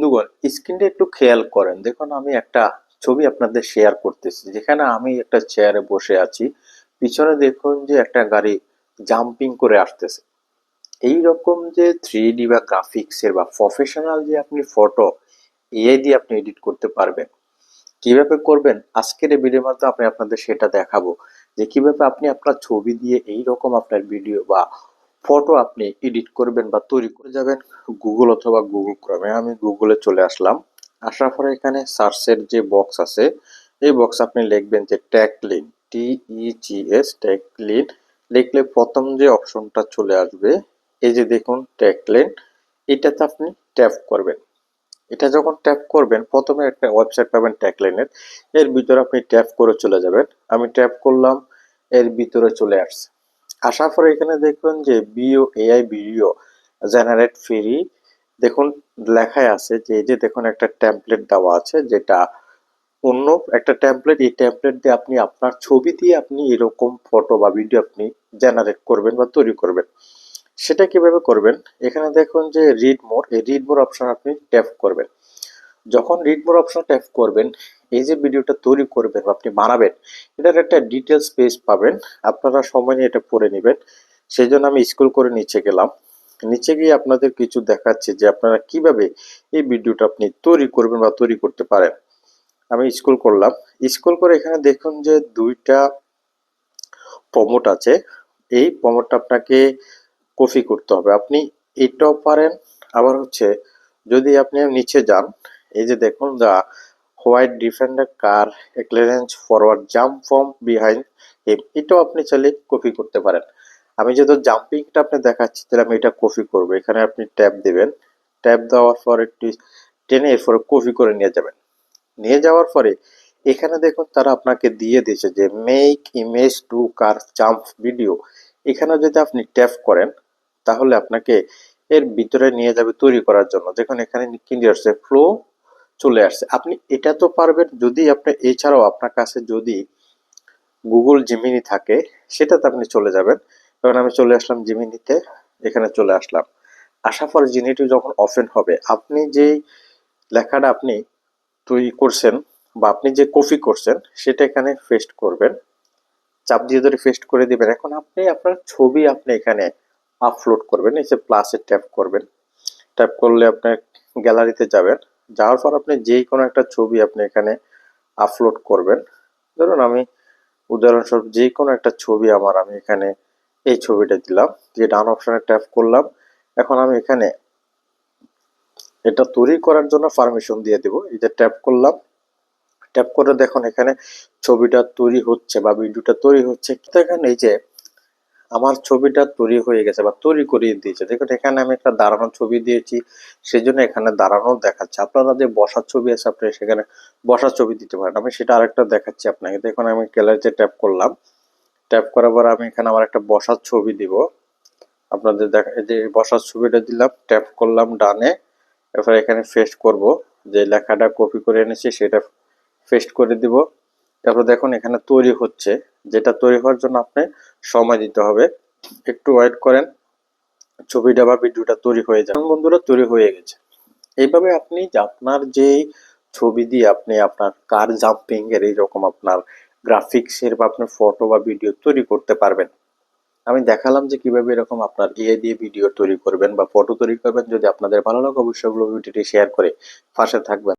বন্ধুগণ, স্ক্রিনটা একটু খেয়াল করেন। দেখুন, আমি একটা ছবি আপনাদের শেয়ার করতেছি। যেখানে আমি একটা চেয়ারে বসে আছি। পিছনে দেখুন যে একটা গাড়ি জাম্পিং করে আসতেছে। এই রকম যে থ্রি বা গ্রাফিক্সের বা প্রফেশনাল যে আপনি ফটো এআই দিয়ে আপনি এডিট করতে পারবেন। কীভাবে করবেন? আজকের এই ভিডিওর মাধ্যমে আমি আপনাদের সেটা দেখাবো। যে কীভাবে আপনি আপনার ছবি দিয়ে এই রকম আপনার ভিডিও বা ফটো আপনি এডিট করবেন বা তৈরি করে যাবেন গুগল অথবা গুগল ক্রমে আমি গুগলে চলে আসলাম। আসার পরে এখানে সার্চের যে বক্স আছে, এই বক্স আপনি লিখবেন যে ট্যাকলিন টি ই জি এস ট্যাকলিন লিখলে প্রথম যে অপশনটা চলে আসবে, এই যে দেখুন ট্যাকলিন এটাতে আপনি ট্যাপ করবেন। এটা যখন ট্যাপ করবেন, প্রথমে একটা ওয়েবসাইট পাবেন ট্যাকলাইনের এর। ভিতরে আপনি ট্যাপ করে চলে যাবেন। আমি ট্যাপ করলাম, এর ভিতরে চলে আসছে। আসার পরে এখানে দেখবেন যে Veo, AI video generate free দেখুন লেখায় আছে যে এই যে দেখুন একটা টেমপ্লেট দেওয়া আছে যেটা অন্য একটা টেমপ্লেট এই টেমপ্লেট দিয়ে আপনি আপনার ছবি দিয়ে আপনি এরকম ফটো বা ভিডিও আপনি জেনারেট করবেন বা তৈরি করবেন। সেটা কীভাবে করবেন? এখানে দেখুন যে রিড মোর এই রিড মোর অপশন আপনি ট্যাপ করবেন। যখন রিড মোর অপশন ট্যাপ করবেন এই যে ভিডিওটা তৈরি করবেন বা আপনি বানাবেন, এটার একটা ডিটেলস পেজ পাবেন। আপনারা সময় নিয়ে এটা পড়ে নেবেন। সেই জন্য আমি স্কুল করে নিচে গেলাম। নিচে গিয়ে আপনাদের কিছু দেখাচ্ছে যে আপনারা কীভাবে এই ভিডিওটা আপনি তৈরি করবেন বা তৈরি করতে পারেন। আমি স্কুল করলাম। স্কুল করে এখানে দেখুন যে দুইটা প্রমোট আছে। এই প্রমোটটা আপনাকে কপি করতে হবে। আপনি এটাও পারেন। আবার হচ্ছে যদি আপনি নিচে যান, এই যে দেখুন the white defender car clearance forward jump from behind him. এটাও আপনি চাইলে কপি করতে পারেন। আমি যেহেতু জাম্পিংটা আপনি দেখাচ্ছি, তাহলে আমি এটা কপি করব। এখানে আপনি ট্যাপ দেবেন। ট্যাপ দেওয়ার পর একটু টেনে এরপরে কপি করে নিয়ে যাবেন। নিয়ে যাওয়ার পরে এখানে দেখুন তারা আপনাকে দিয়ে দিয়েছে যে make image to car jump video এখানে যদি আপনি ট্যাপ করেন, তাহলে আপনাকে এর ভিতরে নিয়ে যাবে তৈরি করার জন্য। দেখুন এখানে কিনে আসছে ফ্লো চলে আসছে। আপনি এটা তো পারবেন যদি আপনি, এছাড়াও আপনার কাছে যদি গুগল জিমিনি থাকে, সেটাতে আপনি চলে যাবেন। তখন আমি চলে আসলাম জিমিনিতে এখানে চলে আসলাম। আসার পর জিনিটি যখন ওপেন হবে, আপনি যেই লেখাটা আপনি তৈরি করছেন বা আপনি যে কপি করছেন, সেটা এখানে পেস্ট করবেন। চাপ দিয়ে ধরে পেস্ট করে দিবেন। এখন আপনি, আপনার ছবি আপনি এখানে আপলোড করবেন যে প্লাসে ট্যাপ করবেন। ট্যাপ করলে আপনার গ্যালারিতে যাবেন। যাওয়ার পর আপনি যেই কোনো একটা ছবি আপনি এখানে আপলোড করবেন। ধরুন আমি উদাহরণস্বরূপ যে কোনো একটা ছবি আমার, আমি এখানে এই ছবিটা দিলাম, দিয়ে ডান অপশানে ট্যাপ করলাম। এখন আমি এখানে এটা তৈরি করার জন্য পারমিশন দিয়ে দিব। এই যে ট্যাপ করলাম ট্যাপ করে দেখুন এখানে ছবিটা তৈরি হচ্ছে বা ভিডিওটা তৈরি হচ্ছে। দেখেন এই যে আমার ছবিটা তৈরি হয়ে গেছে বা তৈরি করিয়ে দিয়েছে। দেখুন, এখানে আমি একটা দাঁড়ানোর ছবি দিয়েছি সেই জন্য এখানে দাঁড়ানো দেখাচ্ছে। আপনারা যে বসার ছবি আছে, আপনি সেখানে বসার ছবি দিতে পারেন। আমি সেটা আরেকটা দেখাচ্ছি আপনাকে। দেখুন, আমি গ্যালারিতে ট্যাপ করলাম। ট্যাপ করার পর আমি এখানে আমার একটা বসার ছবি দিব। আপনাদের দেখা যে বসার ছবিটা দিলাম ট্যাপ করলাম, ডানে। এরপর এখানে ফেস্ট করব। যে লেখাটা কপি করে এনেছি, সেটা ফেস্ট করে দিব। তারপর দেখুন এখানে তৈরি হচ্ছে, যেটা তৈরি হওয়ার জন্য আপনি সময় দিতে হবে। একটু ওয়েট করেন, ছবিটা বা ভিডিওটা তৈরি হয়ে যাবে বন্ধুরা, তৈরি হয়ে গেছে। এইভাবে আপনি আপনার যে ছবি দিয়ে আপনি আপনার কার জাম্পিং এর এইরকম আপনার গ্রাফিক্সের বা আপনার ফটো বা ভিডিও তৈরি করতে পারবেন। আমি দেখালাম যে কীভাবে এরকম আপনার এআই দিয়ে ভিডিও তৈরি করবেন বা ফটো তৈরি করবেন। যদি আপনাদের ভালো লাগে, অবশ্যই ভিডিওটি শেয়ার করে পাশে থাকবেন।